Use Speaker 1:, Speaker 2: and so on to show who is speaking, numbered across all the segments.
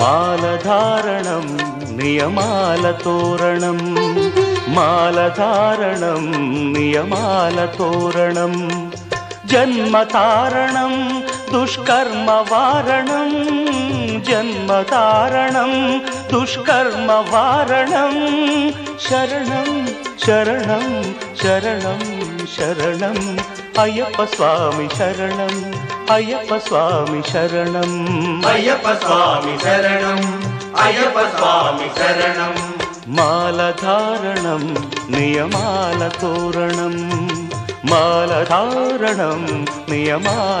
Speaker 1: मालधारणं नियमालतोरणं मालधारणं नियमालतोरणं जन्मतारणं दुष्कर्मवारणं जन्मतारणं ദുഷ്കർമ്മവാരണം ശരണം ശരണം ശരണം ശരണം.
Speaker 2: അയ്യപ്പസ്വാമി ശരണം അയ്യപ്പസ്വാമി ശരണം. അയ്യപ്പസ്വാമി ശരണം
Speaker 1: അയ്യപ്പസ്വാമി ശരണം. മാലധാരണം നിയമാലതോരണം. മാലധാരണം നിയമാലതോരണം.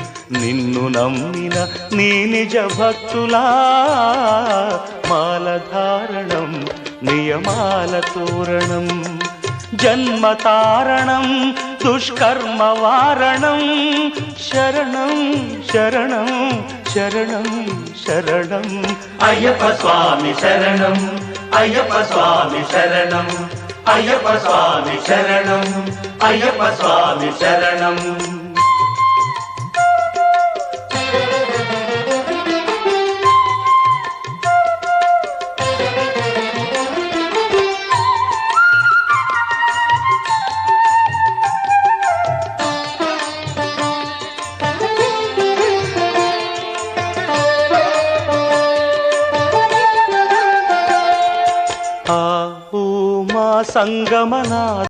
Speaker 1: నిన్ను నమ్మిన నీ నిజ భక్తులా. మాలధారణం నియమాల తోరణం జన్మతారణం దుష్కర్మ వారణం. శరణం శరణం శరణం శరణం.
Speaker 2: అయ్యప్ప స్వామి శరణం అయ్యప్ప స్వామి శరణం అయ్యప్ప స్వామి శరణం అయ్యప్ప స్వామి శరణం.
Speaker 1: ஆ ஊமா சங்கமநாத.